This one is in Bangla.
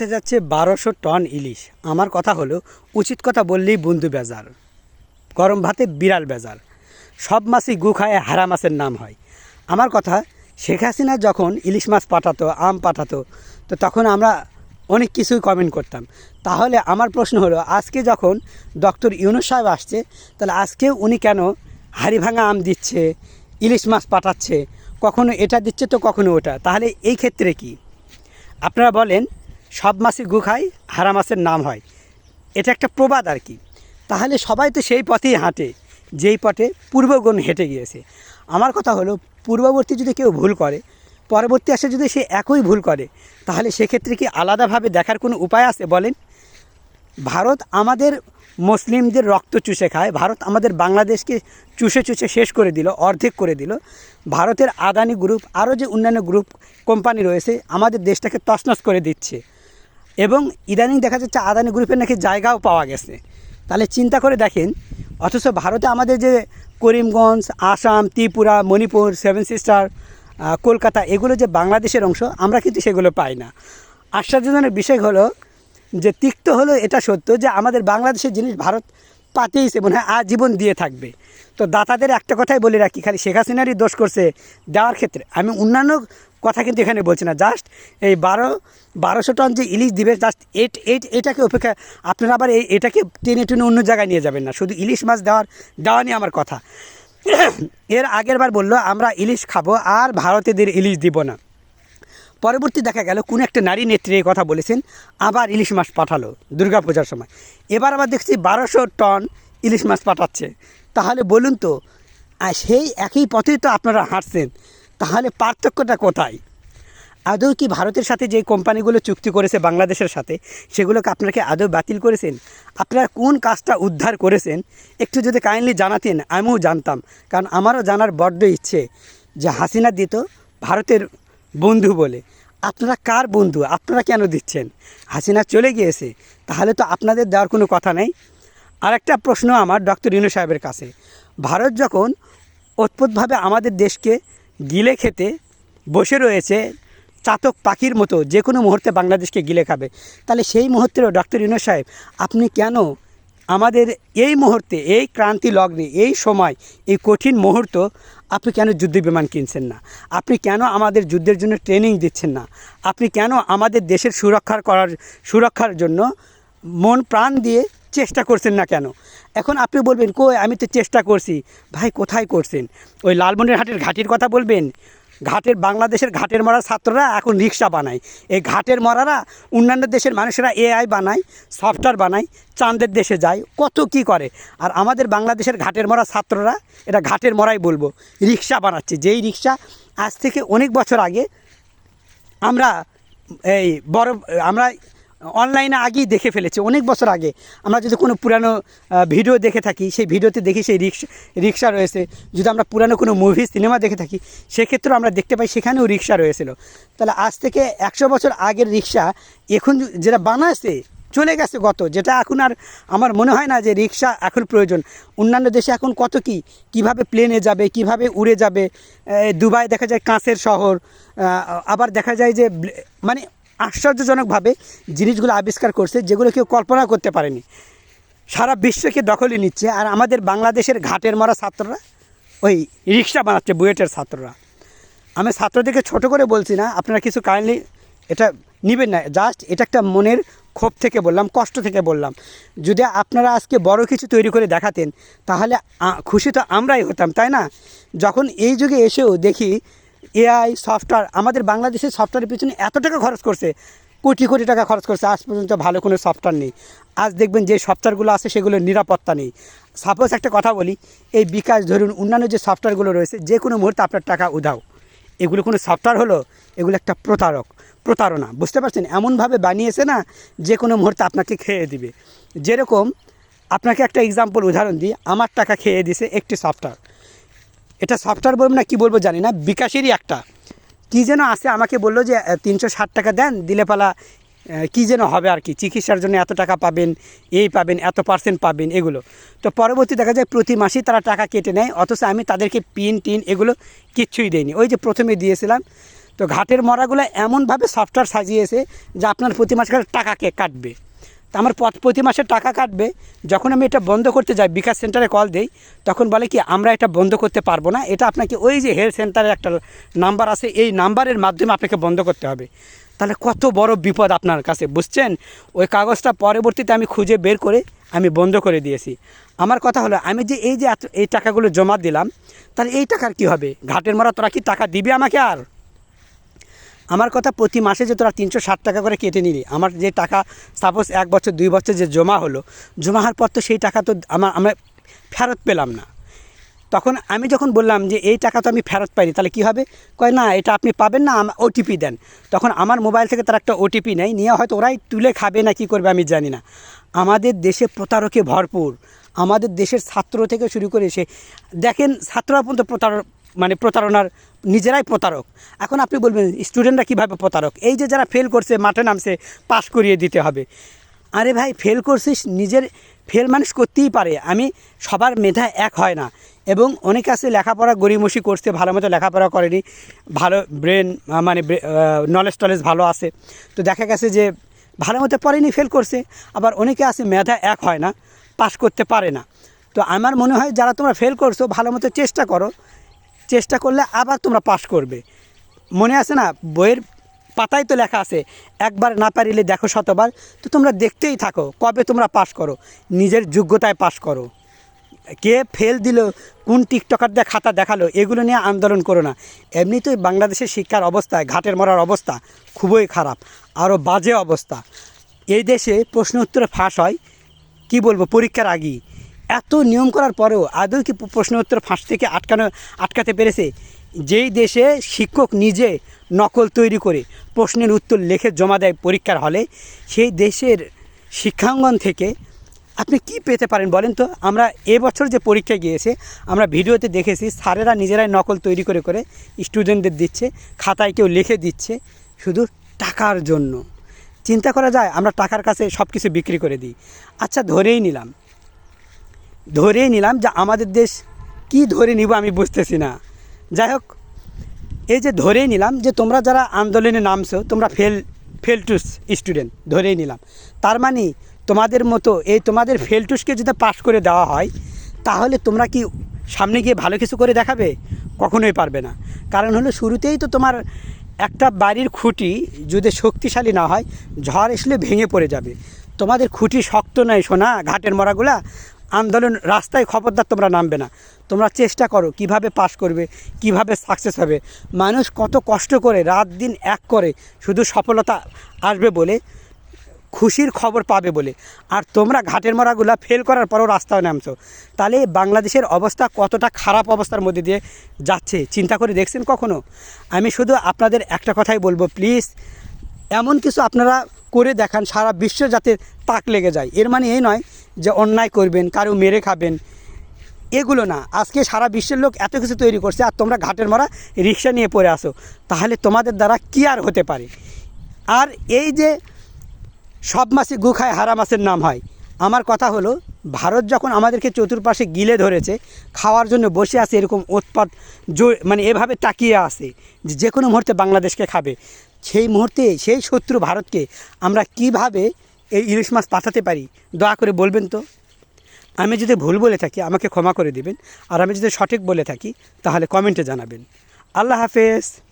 হতে যাচ্ছে বারোশো টন ইলিশ। আমার কথা হলো, উচিত কথা বললেই বন্ধু বেজার। গরম ভাতে বিড়াল বেজার। সব মাছই গু খায়, হারা মাছের নাম হয়। আমার কথা, শেখ হাসিনা যখন ইলিশ মাছ পাঠাতো, আম পাঠাতো, তো তখন আমরা অনেক কিছুই কমেন্ট করতাম। তাহলে আমার প্রশ্ন হলো, আজকে যখন ডক্টর ইউনুস সাহেব আসছে, তাহলে আজকে উনি কেন হাড়ি ভাঙা আম দিচ্ছে, ইলিশ মাছ পাঠাচ্ছে, কখনো এটা দিচ্ছে তো কখনো ওটা? তাহলে এই ক্ষেত্রে কি? আপনারা বলেন সব মাছই গু খায়, হারা মাছের নাম হয়। এটা একটা প্রবাদ আর কি। তাহলে সবাই তো সেই পথেই হাঁটে, যেই পথে পূর্বগণ হেঁটে গিয়েছে। আমার কথা হলো, পূর্ববর্তী যদি কেউ ভুল করে, পরবর্তী আসে যদি সে একই ভুল করে, তাহলে সেক্ষেত্রে কি আলাদাভাবে দেখার কোনো উপায় আছে বলেন? ভারত আমাদের মুসলিমদের রক্ত চুষে খায়, ভারত আমাদের বাংলাদেশকে চুষে চুষে শেষ করে দিল, অর্ধেক করে দিল। ভারতের আদানি গ্রুপ, আরও যে অন্যান্য গ্রুপ কোম্পানি রয়েছে, আমাদের দেশটাকে তছনছ করে দিচ্ছে। এবং ইদানিং দেখা যাচ্ছে আদানি গ্রুপের নাকি জায়গাও পাওয়া গেছে। তাহলে চিন্তা করে দেখেন, অথচ ভারতে আমাদের যে করিমগঞ্জ, আসাম, ত্রিপুরা, মণিপুর, সেভেন সিস্টার কলকাতা, এগুলো যে বাংলাদেশের অংশ, আমরা কিন্তু সেগুলো পাই না। আশ্চর্যজনক বিষয় হলো যে তিক্ত হলো এটা সত্য যে আমাদের বাংলাদেশের জিনিস ভারত পাতেইছে মনে হয় আজীবন দিয়ে থাকবে। তো দাতাদের একটা কথাই বলে রাখি, খালি শেখ হাসিনারই দোষ করছে দেওয়ার ক্ষেত্রে। আমি অন্যান্য কথা কিন্তু এখানে বলছি না। জাস্ট এই বারো, বারোশো টন যে ইলিশ দিবে জাস্ট এট এইট এটাকে অপেক্ষা আপনারা আবার এই এটাকে টেনে টেনে অন্য জায়গায় নিয়ে যাবেন না। শুধু ইলিশ মাছ দেওয়ার, দেওয়া নিয়ে আমার কথা। এর আগের বার বলল, আমরা ইলিশ খাব আর ভারতীয়দের ইলিশ দিব না। পরবর্তী দেখা গেল, কোন একটা নারী নেত্রী এই কথা বলেছেন, আবার ইলিশ মাছ পাঠালো দুর্গাপূজার সময়। এবার আবার দেখছি বারোশো টন ইলিশ মাছ পাঠাচ্ছে। তাহলে বলুন তো সেই একই পথেই তো আপনারা হাঁটছেন, তাহলে পার্থক্যটা কোথায়? আদৌ কি ভারতের সাথে যে কোম্পানিগুলো চুক্তি করেছে বাংলাদেশের সাথে, সেগুলোকে আপনাকে আদৌ বাতিল করেছেন? আপনারা কোন কাজটা উদ্ধার করেছেন? একটু যদি কাইন্ডলি জানাতেন, আমিও জানতাম। কারণ আমারও জানার বড্ড ইচ্ছে যে হাসিনা দিত ভারতের বন্ধু বলে। আপনারা কার বন্ধু? আপনারা কেন দিচ্ছেন? হাসিনা চলে গিয়েছে, তাহলে তো আপনাদের দেওয়ার কোনো কথা নেই। আরেকটা প্রশ্ন আমার ডক্টর ইনু সাহেবের কাছে। ভারত যখন অদ্ভুতভাবে আমাদের দেশকে গিলে খেতে বসে রয়েছে, চাতক পাখির মতো, যে কোনো মুহূর্তে বাংলাদেশকে গিলে খাবে, তাহলে সেই মুহূর্তেও ডক্টর ইনু সাহেব, আপনি কেন আমাদের এই মুহূর্তে, এই ক্রান্তি লগ্নে, এই সময়, এই কঠিন মুহূর্ত আপনি কেন যুদ্ধ বিমান কিনছেন না? আপনি কেন আমাদের যুদ্ধের জন্য ট্রেনিং দিচ্ছেন না? আপনি কেন আমাদের দেশের সুরক্ষার করার, সুরক্ষার জন্য মন প্রাণ দিয়ে চেষ্টা করছেন না কেন? এখন আপনি বলবেন, কই, আমি তো চেষ্টা করছি। ভাই, কোথায় করছেন? ওই লালমনির হাটের ঘাটির কথা বলবেন? ঘাটের বাংলাদেশের ঘাটের মরার ছাত্ররা এখন রিক্সা বানায়। এই ঘাটের মরারা অন্যান্য দেশের মানুষেরা এআই বানায় সফটওয়্যার বানায়, চাঁদের দেশে যায়, কত কি করে? আর আমাদের বাংলাদেশের ঘাটের মরা ছাত্ররা, এটা ঘাটের মরাই বলব, রিক্সা বানাচ্ছে। যেই রিক্সা আজ থেকে অনেক বছর আগে আমরা এই বড়, আমরা অনলাইনে আগেই দেখে ফেলেছে, অনেক বছর আগে। আমরা যদি কোনো পুরানো ভিডিও দেখে থাকি, সেই ভিডিওতে দেখি সেই রিক্সা রিক্সা রয়েছে। যদি আমরা পুরানো কোনো মুভি সিনেমা দেখে থাকি, সেক্ষেত্রেও আমরা দেখতে পাই সেখানেও রিক্সা রয়েছিল। তাহলে আজ থেকে একশো বছর আগের রিক্সা এখন যেটা বানাচ্ছে চলে গেছে গত, যেটা এখন আর আমার মনে হয় না যে রিক্সা এখন প্রয়োজন। অন্যান্য দেশে এখন কত কি? কীভাবে প্লেনে যাবে, কীভাবে উড়ে যাবে? দুবাই দেখা যায় কাঁচের শহর আবার দেখা যায় যে মানে আশ্চর্যজনকভাবে জিনিসগুলো আবিষ্কার করছে যেগুলো কেউ কল্পনা করতে পারেনি। সারা বিশ্বকে দখলে নিচ্ছে আর আমাদের বাংলাদেশের ঘাটের মরা ছাত্ররা, ওই রিক্সা বানাচ্ছে, বুয়েটের ছাত্ররা। আমি ছাত্রদেরকে ছোট করে বলছি না, আপনারা কিছু কাইন্ডলি এটা নেবেন না। জাস্ট এটা একটা মনের ক্ষোভ থেকে বললাম, কষ্ট থেকে বললাম। যদি আপনারা আজকে বড় কিছু তৈরি করে দেখাতেন, তাহলে খুশি তো আমরাই হতাম, তাই না? যখন এই যুগে এসেও দেখি এআই সফটওয়্যার, আমাদের বাংলাদেশের সফটওয়্যারের পিছনে এত টাকা খরচ করছে, কোটি কোটি টাকা খরচ করছে, আজ পর্যন্ত ভালো কোনো সফটওয়্যার নেই। আজ দেখবেন যে সফটওয়্যারগুলো আছে সেগুলোর নিরাপত্তা নেই। সাপোজ একটা কথা বলি, এই বিকাশ ধরুন, অন্যান্য যে সফটওয়্যারগুলো রয়েছে, যে কোনো মুহূর্তে আপনার টাকা উধাও। এগুলো কোনো সফটওয়্যার হলো? এগুলো একটা প্রতারক, প্রতারণা, বুঝতে পারছেন? এমনভাবে বানিয়েছে না, যে কোনো মুহূর্তে আপনাকে খেয়ে দিবে। যেরকম, আপনাকে একটা এক্সাম্পল উদাহরণ দিই, আমার টাকা খেয়ে দিছে একটি সফটওয়্যার। এটা সফটওয়্যার বলব না, কী বলব জানি না, বিকাশেরই একটা। কী যেন আছে, আমাকে বলল যে তিনশো ষাট টাকা দেন, দিলে পালা কী যেন হবে আর কি, চিকিৎসার জন্য এত টাকা পাবেন, এই পাবেন, এত পার্সেন্ট পাবেন, এগুলো। তো পরবর্তী দেখা যায়, প্রতি মাসেই তারা টাকা কেটে নেয়, অথচ আমি তাদেরকে পিন টিন এগুলো কিচ্ছুই দেয়নি ওই যে প্রথমে দিয়েছিলাম, তো ঘাটের মরাগুলো এমনভাবে সফটওয়্যার সাজিয়েছে যে, আপনার প্রতি মাসে টাকাকে কাটবে। আমার পত- প্রতি মাসে টাকা কাটবে। যখন আমি এটা বন্ধ করতে যাই, বিকাশ সেন্টারে কল দেই, তখন বলে কি, আমরা এটা বন্ধ করতে পারব না। এটা আপনাকে ওই যে হেলথ সেন্টারে একটা নাম্বার আছে, এই নাম্বারের মাধ্যমে আপনাকে বন্ধ করতে হবে। তাহলে কত বড় বিপদ আপনার কাছে, বুঝছেন? ওই কাগজটা পরবর্তীতে আমি খুঁজে বের করে আমি বন্ধ করে দিয়েছি। আমার কথা হলো, আমি যে এই যে এই টাকাগুলো জমা দিলাম, তাহলে এই টাকার কি হবে? ঘাটের মরা তোরা কি টাকা দিবি আমাকে আর? আমার কথা প্রতি মাসে যে তোরা তিনশো ষাট টাকা করে কেটে নিলি, আমার যে টাকা সাপোজ এক বছর, দুই বছর যে জমা হলো জমা হওয়ার পর তো সেই টাকা তো আমার, আমরা ফেরত পেলাম না। তখন আমি যখন বললাম যে এই টাকা তো আমি ফেরত পাইনি, তাহলে কি হবে? কয়, না, এটা আপনি পাবেন না ওটিপি দেন। তখন আমার মোবাইল থেকে তারা একটা ওটিপি নেয়, নিয়ে হয়তো ওরাই তুলে খাবে না কি করবে আমি জানি না। আমাদের দেশে প্রতারকে ভরপুর। আমাদের দেশের ছাত্র থেকে শুরু করে এসে দেখেন ছাত্ররা পর্যন্ত প্রতার মানে প্রতারণার নিজেরাই প্রতারক। এখন আপনি বলবেন স্টুডেন্টরা কীভাবে প্রতারক? এই যে যারা ফেল করছে, মাঠে নামছে পাশ করিয়ে দিতে হবে। আরে ভাই ফেল করছিস, নিজের ফেল মানুষ করতেই পারে। আমি, সবার মেধা এক হয় না। এবং অনেকে আছে লেখাপড়া গরিমসি করছে, ভালো মতো লেখাপড়া করেনি, ভালো ব্রেন মানে নলেজ টলেজ ভালো আছে। তো দেখা গেছে যে, ভালো মতো পড়েনি ফেল করছে। আবার অনেকে আছে মেধা এক হয় না পাস করতে পারে না। তো আমার মনে হয়, যারা তোমরা ফেল করছ, ভালো মতো চেষ্টা করো। চেষ্টা করলে আবার তোমরা পাশ করবে। মনে আছে না? বইয়ের পাতায় তো লেখা আছে, একবার না পারিলে দেখো শতবার। তো তোমরা দেখতেই থাকো, কবে তোমরা পাশ করো। নিজের যোগ্যতায় পাশ করো। কে ফেল দিল, কোন টিকটকার দিয়ে খাতা দেখাল, এগুলো নিয়ে আন্দোলন করো না। এমনিতেই বাংলাদেশের শিক্ষার অবস্থায় ঘাটের মরার অবস্থা খুবই খারাপ আরও বাজে অবস্থা। এই দেশে প্রশ্ন উত্তরে ফাঁস হয়, কি বলব, পরীক্ষার আগেই। এত নিয়ম করার পরেও আদৌ কি প্রশ্ন উত্তর ফাঁস থেকে আটকানো, আটকাতে পেরেছে? যেই দেশে শিক্ষক নিজে নকল তৈরি করে প্রশ্নের উত্তর লিখে জমা দেয় পরীক্ষার হলে, সেই দেশের শিক্ষাঙ্গন থেকে আপনি কি পেতে পারেন বলেন তো? আমরা এবছর যে পরীক্ষায় গিয়েছে, আমরা ভিডিওতে দেখেছি, স্যারেরা নিজেরাই নকল তৈরি করে করে স্টুডেন্টদের দিচ্ছে, খাতায় কেউ লিখে দিচ্ছে শুধু টাকার জন্য। চিন্তা করা যায়, আমরা টাকার কাছে সব কিছু বিক্রি করে দিই। আচ্ছা ধরেই নিলাম ধরেই নিলাম যে আমাদের দেশ কি ধরে নিব আমি বুঝতেছি না। যাই হোক, এই যে ধরেই নিলাম যে তোমরা যারা আন্দোলনে নামছো, তোমরা ফেল ফেল টুস স্টুডেন্ট, ধরেই নিলাম। তার মানে তোমাদের মতো এই তোমাদের ফেল টুসকে যদি পাশ করে দেওয়া হয়, তাহলে তোমরা কি সামনে গিয়ে ভালো কিছু করে দেখাবে? কখনোই পারবে না। কারণ হলো শুরুতেই তো তোমার একটা বাড়ির খুঁটি যদি শক্তিশালী না হয়, ঝড় আসলে ভেঙে পড়ে যাবে। তোমাদের খুঁটি শক্ত নয় সোনা, ঘাটের মরাগুলা। আন্দোলন রাস্তায় খবরদার তোমরা নামবে না। তোমরা চেষ্টা করো কীভাবে পাস করবে, কীভাবে সাকসেস হবে। মানুষ কত কষ্ট করে রাত দিন এক করে শুধু সফলতা আসবে বলে, খুশির খবর পাবে বলে। আর তোমরা ঘাটের মরাগুলা ফেল করার পরও রাস্তায় নামছো। তাহলে বাংলাদেশের অবস্থা কতটা খারাপ অবস্থার মধ্যে দিয়ে যাচ্ছে, চিন্তা করে দেখছেন কখনো? আমি শুধু আপনাদের একটা কথাই বলব প্লিজ এমন কিছু আপনারা করে দেখান, সারা বিশ্ব যাতে তাক লেগে যায়। এর মানে এই নয় যে অন্যায় করবেন, কারও মেরে খাবেন, এগুলো না। আজকে সারা বিশ্বের লোক এত কিছু তৈরি করছে আর তোমরা ঘাটের মারা রিক্সা নিয়ে পড়ে আসো তাহলে তোমাদের দ্বারা কী আর হতে পারে? আর এই যে সব মাছে গু খায়, হারা মাছের নাম হয়, আমার কথা হলো ভারত যখন আমাদেরকে চতুর্পাশে গিলে ধরেছে, খাওয়ার জন্য বসে আছে এরকম উৎপাত মানে এভাবে তাকিয়ে আছে যে যে কোনো মুহূর্তে বাংলাদেশকে খাবে। সেই মুহূর্তে সেই শত্রু ভারতকে আমরা কীভাবে এই ইলিশ মাছ পাঠাতে পারি, দয়া করে বলবেন তো। আমি যদি ভুল বলে থাকি, আমাকে ক্ষমা করে দিবেন। আর আমি যদি সঠিক বলে থাকি, তাহলে কমেন্টে জানাবেন। আল্লাহ হাফেজ।